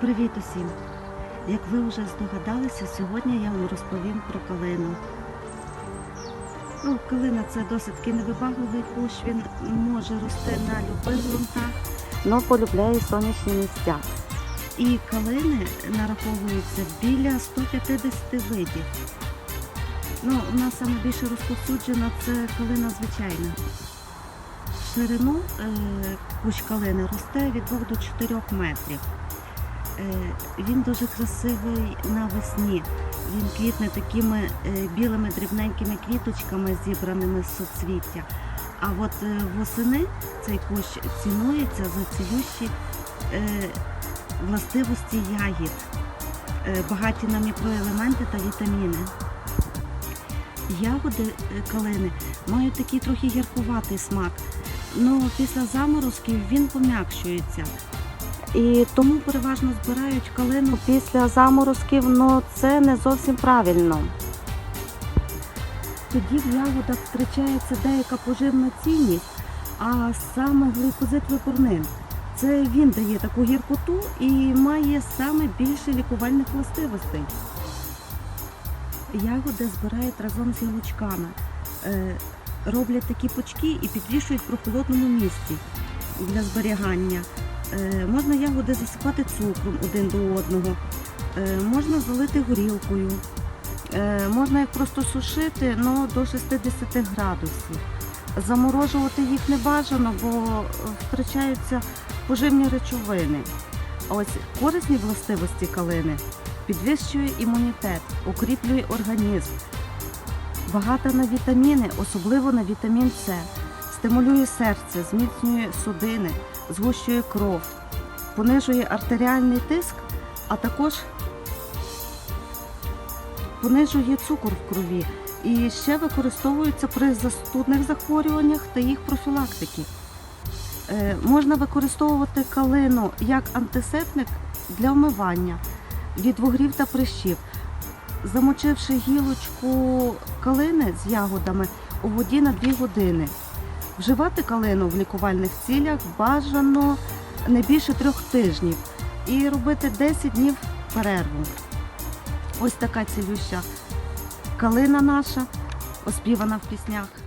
Привіт усім! Як ви вже здогадалися, сьогодні я вам розповім про калину. Ну, калина це досить таки невибагливий кущ, він може рости на любих ґрунтах, але полюбляє сонячні місця. І калини нараховуються біля 150 видів. Ну, у нас саме більше розповсюджена це калина звичайна. Ширину е, кущ калини росте від 2 до 4 метрів. Е, Він дуже красивий навесні. Він квітне такими е, білими дрібненькими квіточками, зібраними з соцвіття. А от е, восени цей кущ цінується за цілющі властивості ягід, багаті на мікроелементи та вітаміни. Ягоди калини мають такий трохи гіркуватий смак. Ну, після заморозків він пом'якшується. І тому переважно збирають калину після заморозків, але це не зовсім правильно. Тоді в ягодах втрачається деяка поживна цінність, а саме глюкозит випурнин. Це він дає таку гіркоту і має саме більше лікувальних властивостей. Ягоди збирають разом з гілочками. Е, Роблять такі пучки і підвішують в прохолодному місці для зберігання. Е, Можна ягоди засипати цукром один до одного, Е, можна залити горілкою, Е, можна їх просто сушити ну, до 60 градусів. Заморожувати їх не бажано, бо втрачаються поживні речовини. Ось корисні властивості калини підвищує імунітет, укріплює організм, багата на вітаміни, особливо на вітамін С, стимулює серце, зміцнює судини, згущує кров, понижує артеріальний тиск, а також понижує цукор в крові і ще використовується при застудних захворюваннях та їх профілактики. Е, можна використовувати калину як антисептик для вмивання від вугрів та прищів, замочивши гілочку калини з ягодами у воді на 2 години. Вживати калину в лікувальних цілях бажано не більше трьох тижнів і робити 10 днів перерву. Ось така цілюща калина наша, оспівана в піснях.